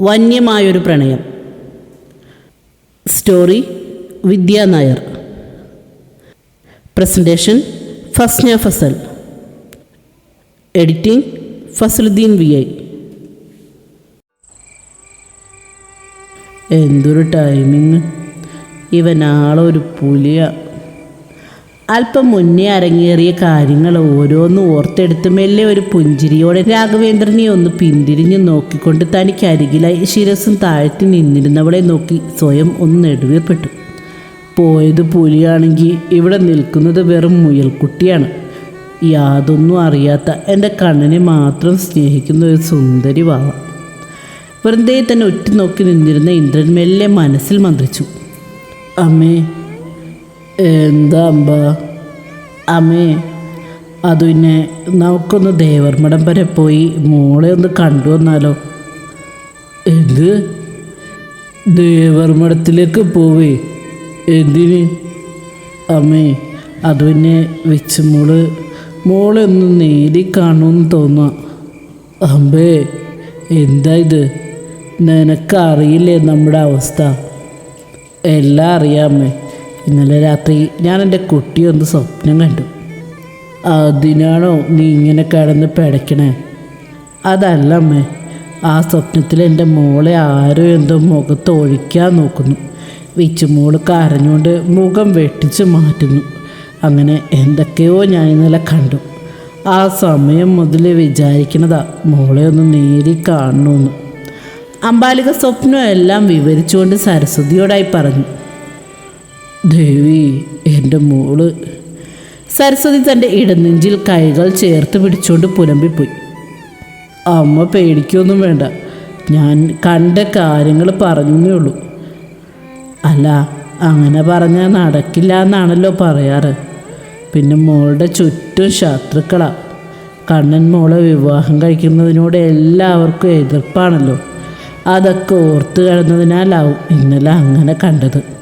വന്യമായൊരു പ്രണയം. Story Vidya Nair. Presentation Fasna Fasal. Editing Fasaluddin V I. എന്തൊരു timing ഇവനാളൊരു പുലിയാണ് പുലിയ. അല്പം മുന്നേ അരങ്ങേറിയ കാര്യങ്ങൾ ഓരോന്നും ഓർത്തെടുത്ത് മെല്ലെ ഒരു പുഞ്ചിരിയോടെ രാഘവേന്ദ്രനെ ഒന്ന് പിന്തിരിഞ്ഞു നോക്കിക്കൊണ്ട് തനിക്ക് അരികിലായി ശിരസും താഴ്ത്തി നിന്നിരുന്നവളെ നോക്കി സ്വയം ഒന്ന് നെടുവേർപ്പെട്ടു. പോയത് പുലിയാണെങ്കിൽ ഇവിടെ നിൽക്കുന്നത് വെറും മുയൽക്കുട്ടിയാണ്. യാതൊന്നും അറിയാത്ത എന്റെ കണ്ണിനെ മാത്രം സ്നേഹിക്കുന്ന ഒരു സുന്ദരി വാവ. വെറുതെ തന്നെ ഉറ്റുനോക്കി നിന്നിരുന്ന ഇന്ദ്രൻ മെല്ലെ മനസ്സിൽ മന്ത്രിച്ചു. അമ്മേ എന്താ അമ്മേ അത് പിന്നെ നമുക്കൊന്ന് ദേവർമഠം വരെ പോയി മോളെ ഒന്ന് കണ്ടു വന്നാലോ? എന്ത്? ദേവർമഠത്തിലേക്ക് പോവേ. എന്തിന്? അമ്മേ അത് പിന്നെ വെച്ച് മോൾ മോളെ ഒന്ന് നേരി കാണുമെന്ന് തോന്നുക അമ്പേ എന്താ ഇത്? നിനക്കറിയില്ലേ നമ്മുടെ അവസ്ഥ? എല്ലാം അറിയാമേ ഇന്നലെ രാത്രി ഞാൻ എന്റെ കുട്ടിയൊന്ന് സ്വപ്നം കണ്ടു. അതിനാണോ നീ ഇങ്ങനെ കിടന്ന് പിടയ്ക്കണേ അതല്ല അമ്മേ ആ സ്വപ്നത്തിൽ എന്റെ മോളെ ആരോ എന്തോ മുഖത്ത് ഒഴിക്കാൻ നോക്കുന്നു. വിച്ചുമോൾ കരഞ്ഞുകൊണ്ട് മുഖം വെട്ടിച്ച് മാറ്റുന്നു. അങ്ങനെ എന്തൊക്കെയോ ഞാൻ ഇന്നലെ കണ്ടു. ആ സമയം മുതൽ വിചാരിക്കുന്നതാ മോളെ ഒന്ന് നേരി കാണണമെന്ന് അമ്പാലിക സ്വപ്നം എല്ലാം വിവരിച്ചുകൊണ്ട് സരസ്വതിയോടായി പറഞ്ഞു. ദേവി എന്റെ മോൾ. സരസ്വതി തന്റെ ഇടനെഞ്ചിൽ കൈകൾ ചേർത്ത് പിടിച്ചുകൊണ്ട് പുലമ്പിപ്പോയി. അമ്മ പേടിക്കൊന്നും വേണ്ട. ഞാൻ കണ്ട കാര്യങ്ങൾ പറഞ്ഞേ ഉള്ളൂ. അല്ല അങ്ങനെ പറഞ്ഞാൽ നടക്കില്ല എന്നാണല്ലോ പറയാറ്. പിന്നെ മോളുടെ ചുറ്റും ശത്രുക്കളാ. കണ്ണൻ മോളെ വിവാഹം കഴിക്കുന്നതിനോട് എല്ലാവർക്കും എതിർപ്പാണല്ലോ. അതൊക്കെ ഓർത്ത് കിടന്നതിനാലാവും ഇന്നലെ അങ്ങനെ കണ്ടത്.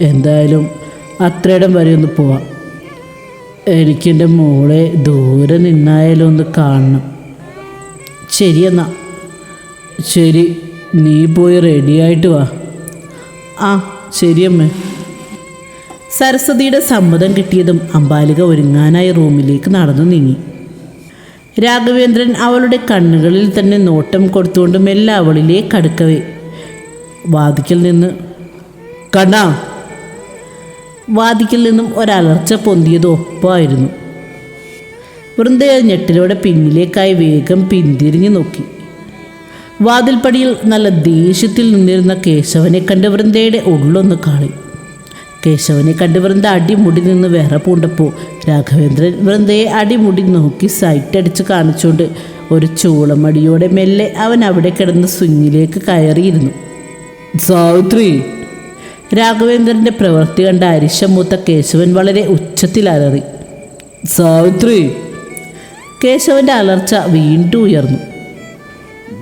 എന്തായാലും അത്രയിടം വരെ ഒന്ന് പോവാം. എനിക്കെന്റെ മോളെ ദൂരെ നിന്നായാലും ഒന്ന് കാണണം. ശരിയെന്നാ. ശരി നീ പോയി റെഡിയായിട്ട് വാ. ആ ശരിയമ്മേ. സരസ്വതിയുടെ സമ്മതം കിട്ടിയതും അമ്പാലിക ഒരുങ്ങാനായി റൂമിലേക്ക് നടന്നു നീങ്ങി. രാഘവേന്ദ്രൻ അവളുടെ കണ്ണുകളിൽ തന്നെ നോട്ടം കൊടുത്തുകൊണ്ട് മെല്ലെ അവളിലേക്ക് അടുക്കവേ. വാതിക്കൽ നിന്ന് കണ്ണാ വാതിക്കൽ നിന്നും ഒരലർച്ച പൊന്തിയത് ഒപ്പമായിരുന്നു വൃന്ദയ ഞെട്ടിലോടെ പിന്നിലേക്കായി വേഗം പിന്തിരിഞ്ഞു നോക്കി. വാതിൽപ്പടിയിൽ നല്ല ദേഷ്യത്തിൽ നിന്നിരുന്ന കേശവനെ കണ്ട് വൃന്ദയുടെ ഉള്ളൊന്ന് കാളി കേശവനെ കണ്ട് വൃന്ദ അടിമുടി നിന്ന് വേറെ പൂണ്ടപ്പോൾ രാഘവേന്ദ്രൻ വൃന്ദയെ അടിമുടി നോക്കി സൈറ്റടിച്ച് കാണിച്ചുകൊണ്ട് ഒരു ചൂളമടിയോടെ മെല്ലെ അവൻ അവിടെ കിടന്ന് സുഞ്ഞിലേക്ക് കയറിയിരുന്നു. സാവിത്രി രാഘവേന്ദ്രന്റെ പ്രവൃത്തി കണ്ട അരിശമൂത്ത കേശവൻ വളരെ ഉച്ചത്തിൽ അലറി സാവിത്രി. കേശവന്റെ അലർച്ച വീണ്ടും ഉയർന്നു.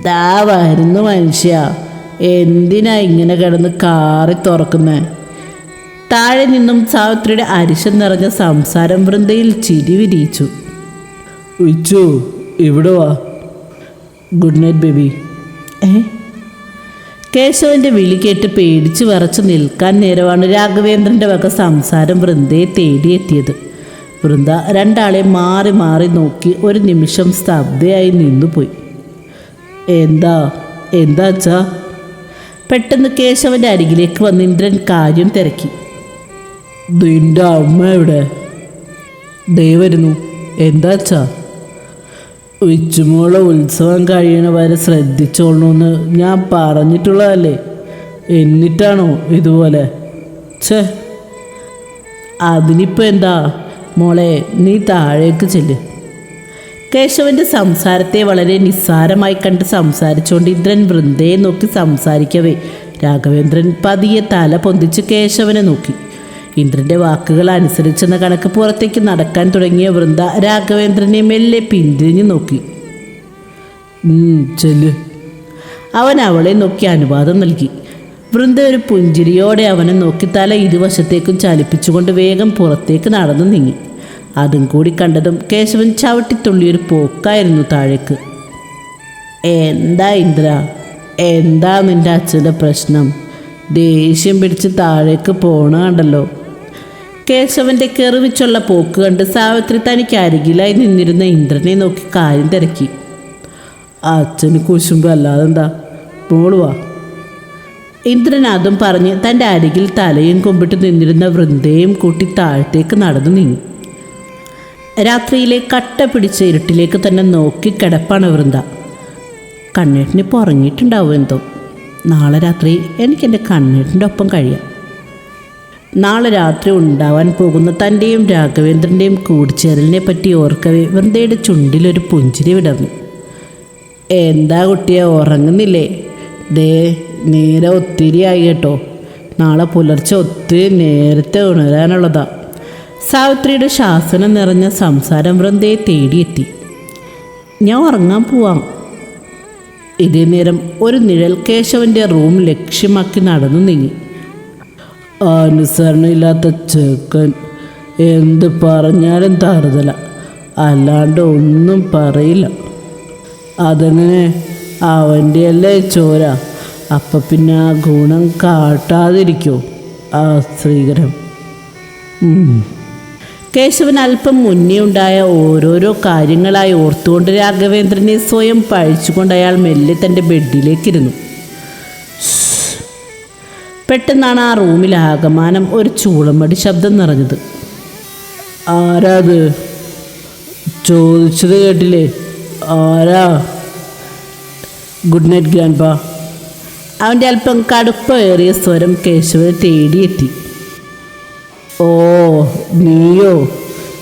ദാ വരുന്നു മനുഷ്യ. എന്തിനാ ഇങ്ങനെ കിടന്ന് കാറി തുറക്കുന്നേ? താഴെ നിന്നും സാവിത്രിയുടെ അരിശം നിറഞ്ഞ സംസാരം വൃന്ദയിൽ ചിരി വിരിയിച്ചു. ഇവിടെ വാ. Good night baby. ഏ? കേശവന്റെ വിളി കേട്ട് പേടിച്ചു വിറച്ചു നിൽക്കാൻ നേരമാണ് രാഘവേന്ദ്രന്റെ വക സംസാരം വൃന്ദയെ തേടിയെത്തിയത്. വൃന്ദ രണ്ടാളെ മാറി മാറി നോക്കി ഒരു നിമിഷം സ്തബ്ധയായി നിന്നുപോയി. എന്താ? എന്താ അച്ഛാ? പെട്ടെന്ന് കേശവന്റെ അരികിലേക്ക് വന്ന് ഇന്ദ്രൻ കാര്യം തിരക്കി. നിന്റെ അമ്മ എവിടെ? ദേ വരുന്നു. എന്താ അച്ഛാ? ഉച്ചുമോളെ ഉത്സവം കഴിയണ വരെ ശ്രദ്ധിച്ചോളണമെന്ന് ഞാൻ പറഞ്ഞിട്ടുള്ളതല്ലേ? എന്നിട്ടാണോ ഇതുപോലെ? ഛേ അതിനിപ്പോൾ എന്താ? മോളെ നീ താഴേക്ക് ചെല്ല്. കേശവന്റെ സംസാരത്തെ വളരെ നിസ്സാരമായി കണ്ട് സംസാരിച്ചുകൊണ്ട് ഇന്ദ്രൻ വൃന്ദയെ നോക്കി സംസാരിക്കവേ. രാഘവേന്ദ്രൻ പതിയെ തല പൊന്തിച്ച് കേശവനെ നോക്കി. ഇന്ദ്രന്റെ വാക്കുകൾ അനുസരിച്ചെന്ന കണക്ക് പുറത്തേക്ക് നടക്കാൻ തുടങ്ങിയ വൃന്ദ രാഘവേന്ദ്രനെ മെല്ലെ പിന്തിരിഞ്ഞു നോക്കി. "ഉം, ചെല്ല്. അവൻ അവളെ നോക്കി അനുവാദം നൽകി. വൃന്ദ ഒരു പുഞ്ചിരിയോടെ അവനെ നോക്കി തല ഇരുവശത്തേക്കും ചലിപ്പിച്ചുകൊണ്ട് വേഗം പുറത്തേക്ക് നടന്നു നീങ്ങി. അതും കൂടി കണ്ടതും കേശവൻ ചവിട്ടിത്തുള്ളിയൊരു പോക്കായിരുന്നു താഴേക്ക്. എന്താ ഇന്ദ്ര? എന്താ നിന്റെ അച്ഛന്റെ പ്രശ്നം? ദേഷ്യം പിടിച്ച് താഴേക്ക് പോണ കണ്ടല്ലോ കേശവന്റെ കെറിവിച്ചുള്ള പോക്ക് കണ്ട് സാവിത്രി തനിക്ക് അരികിലായി നിന്നിരുന്ന ഇന്ദ്രനെ നോക്കി കാര്യം തിരക്കി. അച്ഛന് കുശുമ്പ് അല്ലാതെന്താ പോളുവാ ഇന്ദ്രൻ അതും പറഞ്ഞ് തന്റെ അരികിൽ തലയും കൊമ്പിട്ട് നിന്നിരുന്ന വൃന്ദയും കൂട്ടി താഴത്തേക്ക് നടന്നു നീങ്ങി. രാത്രിയിലെ കട്ട പിടിച്ച ഇരുട്ടിലേക്ക് തന്നെ നോക്കി കിടപ്പാണ് വൃന്ദ. കണ്ണേട്ടിനിപ്പോൾ ഉറങ്ങിയിട്ടുണ്ടാവും എന്തോ. നാളെ രാത്രി എനിക്കെന്റെ കണ്ണേട്ടിന്റെ ഒപ്പം കഴിയാം. നാളെ രാത്രി ഉണ്ടാവാൻ പോകുന്ന തന്റെയും രാഘവേന്ദ്രന്റെയും കൂടിച്ചേരലിനെ പറ്റി ഓർക്കവേ വൃന്ദയുടെ ചുണ്ടിലൊരു പുഞ്ചിരി വിടർന്നു. എന്താ കുട്ടിയെ ഉറങ്ങുന്നില്ലേ? ദേ നേരെ ഒത്തിരി ആയി കേട്ടോ. നാളെ പുലർച്ചെ ഒത്തിരി നേരത്തെ ഉണരാനുള്ളതാ. സാവിത്രിയുടെ ശാസനം നിറഞ്ഞ സംസാരം വൃന്ദയെ തേടിയെത്തി. ഞാൻ ഉറങ്ങാൻ പോവാം. ഇതേ നേരം ഒരു നിഴൽ കേശവന്റെ റൂം ലക്ഷ്യമാക്കി നടന്നു നീങ്ങി. അനുസരണയില്ലാത്ത ചെക്കൻ എന്ത് പറഞ്ഞാലും താറുതല. അല്ലാണ്ട് ഒന്നും പറയില്ല. അതങ്ങനെ? അവന്റെ അല്ലേ ചോര. അപ്പം പിന്നെ ആ ഗുണം കാട്ടാതിരിക്കോ? ആ സ്ത്രീകരം കേശവൻ അല്പം മുന്നേ ഉണ്ടായ ഓരോരോ കാര്യങ്ങളായി ഓർത്തുകൊണ്ട് രാഘവേന്ദ്രനെ സ്വയം പഴിച്ചുകൊണ്ട് അയാൾ മെല്ലെ തന്റെ ബെഡിലേക്കിരുന്നു. പെട്ടെന്നാണ് ആ റൂമിൽ ആകമാനം ഒരു ചൂളമടി ശബ്ദം നിറഞ്ഞത്. ആരാത്? ചോദിച്ചത് കേട്ടില്ലേ? ആരാ? ഗുഡ് നൈറ്റ് ഗ്രാൻഡ് പാ അവന്റെ അല്പം കടുപ്പേറിയ സ്വരം കേശവനെ തേടിയെത്തി. ഓ നീയോ?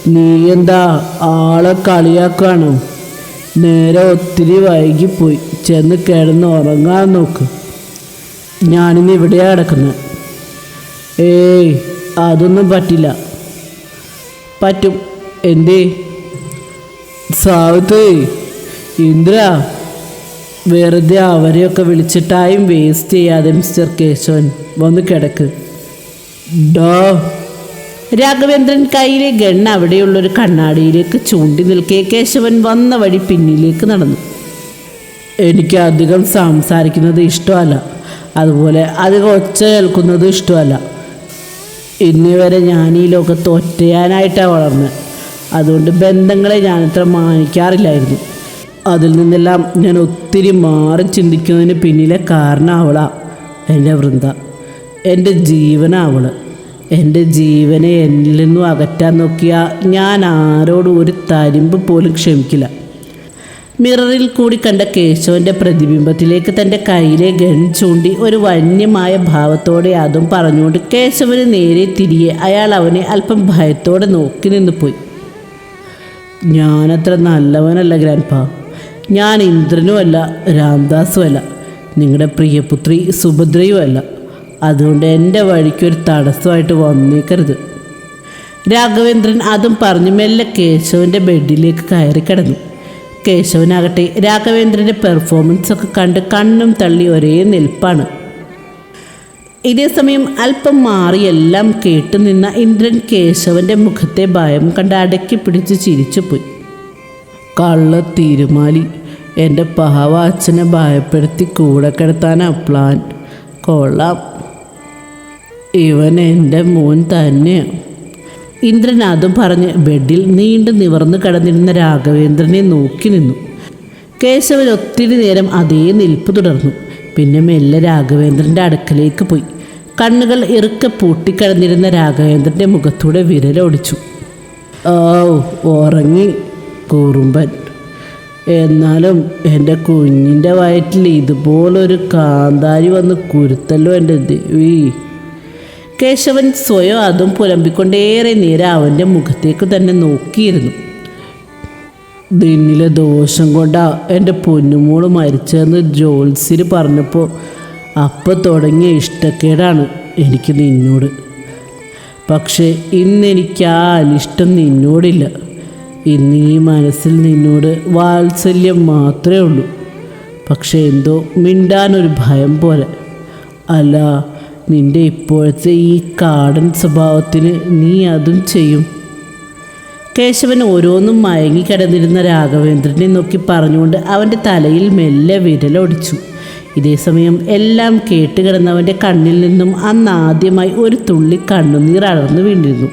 നീ എന്താ ആളെ കളിയാക്കാണോ? നേരെ ഒത്തിരി വൈകിപ്പോയി. ചെന്ന് കിടന്ന് ഉറങ്ങാൻ നോക്ക്. ഞാനിന്ന് ഇവിടെയാണ് കിടക്കുന്നത് ഏയ് അതൊന്നും പറ്റില്ല. പറ്റും. എന്തേ? സാവത്ത് ഇന്ദ്ര വെറുതെ അവരെയൊക്കെ വിളിച്ച് ടൈം വേസ്റ്റ് ചെയ്യാതെ മിസ്റ്റർ കേശവൻ വന്ന് കിടക്ക്. ഡോ. രാഘവേന്ദ്രൻ കയ്യിലെ ഗണ്ണ് അവിടെയുള്ളൊരു കണ്ണാടിയിലേക്ക് ചൂണ്ടി നിൽക്കേ കേശവൻ വന്ന വഴി പിന്നിലേക്ക് നടന്നു. എനിക്ക് അധികം സംസാരിക്കുന്നത് ഇഷ്ടമല്ല. അതുപോലെ അധികം ഒച്ച കേൾക്കുന്നതും ഇഷ്ടമല്ല. ഇന്നിവരെ ഞാൻ ഈ ലോകത്ത് ഒറ്റയാനായിട്ടാണ് വളർന്നത് അതുകൊണ്ട് ബന്ധങ്ങളെ ഞാൻ അത്ര മാനിക്കാറില്ലായിരുന്നു. അതിൽ നിന്നെല്ലാം ഞാൻ ഒത്തിരി മാറി ചിന്തിക്കുന്നതിന് പിന്നിലെ കാരണം അവളാ എന്റെ വൃന്ദ. എന്റെ ജീവനാ അവൾ എന്റെ ജീവനെ എന്നിൽ നിന്നും അകറ്റാൻ നോക്കിയാൽ ഞാൻ ആരോടും ഒരു തരിമ്പ് പോലും ക്ഷമിക്കില്ല. മിററിൽ കൂടി കണ്ട കേശവന്റെ പ്രതിബിംബത്തിലേക്ക് തന്റെ കയ്യിലെ ഗൺ ചൂണ്ടി ഒരു വന്യമായ ഭാവത്തോടെ അതും പറഞ്ഞുകൊണ്ട് കേശവന് നേരെ തിരികെ അയാൾ അവനെ അല്പം ഭയത്തോടെ നോക്കി നിന്ന് പോയി. ഞാനത്ര നല്ലവനല്ല ഗ്രാൻഡ്പാ. ഞാൻ ഇന്ദ്രനുമല്ല രാംദാസുമല്ല. നിങ്ങളുടെ പ്രിയപുത്രി സുഭദ്രയുമല്ല. അതുകൊണ്ട് എന്റെ വഴിക്കൊരു തടസ്സമായിട്ട് വന്നേക്കരുത്. രാഘവേന്ദ്രൻ അതും പറഞ്ഞു മെല്ലെ കേശവന്റെ ബെഡിലേക്ക് കയറി കിടന്നു. കേശവനാകട്ടെ. രാഘവേന്ദ്രന്റെ പെർഫോമൻസ് ഒക്കെ കണ്ട് കണ്ണും തള്ളി ഒരേ നിൽപ്പാണ്. ഇതേ സമയം അല്പം മാറിയെല്ലാം കേട്ടു നിന്ന ഇന്ദ്രൻ കേശവന്റെ മുഖത്തെ ഭയം കണ്ട് അടക്കി പിടിച്ച് ചിരിച്ചുപോയി കള്ള തിരുമാലി എന്റെ പാവ അച്ഛനെ ഭയപ്പെടുത്തി കൂടെ കിടത്താനാ പ്ലാൻ കൊള്ളാം. ഇവൻ എന്റെ മോൻ തന്നെയാണ് ഇന്ദ്രൻ അതും പറഞ്ഞ് ബെഡിൽ നീണ്ടു നിവർന്നു കിടന്നിരുന്ന രാഘവേന്ദ്രനെ നോക്കി നിന്നു. കേശവൻ ഒത്തിരി നേരം അതേ നിൽപ്പ് തുടർന്നു. പിന്നെ മെല്ലെ രാഘവേന്ദ്രന്റെ അടുക്കലേക്ക് പോയി. കണ്ണുകൾ ഇറുക്കെ പൂട്ടിക്കിടന്നിരുന്ന രാഘവേന്ദ്രന്റെ മുഖത്തൂടെ വിരലോടിച്ചു ഓ ഉറങ്ങി കൂറുമ്പൻ. എന്നാലും എന്റെ കുഞ്ഞിന്റെ വയറ്റിൽ ഇതുപോലൊരു കാന്താരി വന്ന് കുരുത്തല്ലോ എന്റെ ദേവി. കേശവൻ സ്വയം അതും പുലമ്പിക്കൊണ്ടേറെ നേരം അവന്റെ മുഖത്തേക്ക് തന്നെ നോക്കിയിരുന്നു. ദിന്നിലെ ദോഷം കൊണ്ടാ എന്റെ പൊന്നുമോൾ മരിച്ചതെന്ന് ജോത്സ്യര് പറഞ്ഞപ്പോൾ അപ്പം തുടങ്ങിയ ഇഷ്ടക്കേടാണ് എനിക്ക് നിന്നോട്. പക്ഷേ ഇന്നെനിക്ക് ആ അനിഷ്ടം നിന്നോടില്ല. ഇന്ന് ഈ മനസ്സിൽ നിന്നോട് വാത്സല്യം മാത്രമേ ഉള്ളൂ. പക്ഷേ എന്തോ മിണ്ടാനൊരു ഭയം പോലെ. അല്ല നിന്റെ ഇപ്പോഴത്തെ ഈ കാടൻ സ്വഭാവത്തിന് നീ അതും ചെയ്യും. കേശവൻ ഓരോന്നും മയങ്ങിക്കിടന്നിരുന്ന രാഘവേന്ദ്രനെ നോക്കി പറഞ്ഞുകൊണ്ട് അവന്റെ തലയിൽ മെല്ലെ വിരലൊടിച്ചു. ഇതേസമയം എല്ലാം കേട്ട് കിടന്നവന്റെ കണ്ണിൽ നിന്നും അന്ന് ആദ്യമായി ഒരു തുള്ളി കണ്ണുനീർ അളർന്നു വീണിരുന്നു.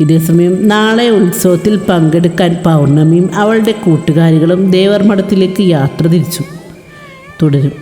ഇതേസമയം നാളെ ഉത്സവത്തിൽ പങ്കെടുക്കാൻ പൗർണമിയും അവളുടെ കൂട്ടുകാരികളും ദേവർമഠത്തിലേക്ക് യാത്ര തിരിച്ചു. തുടരും.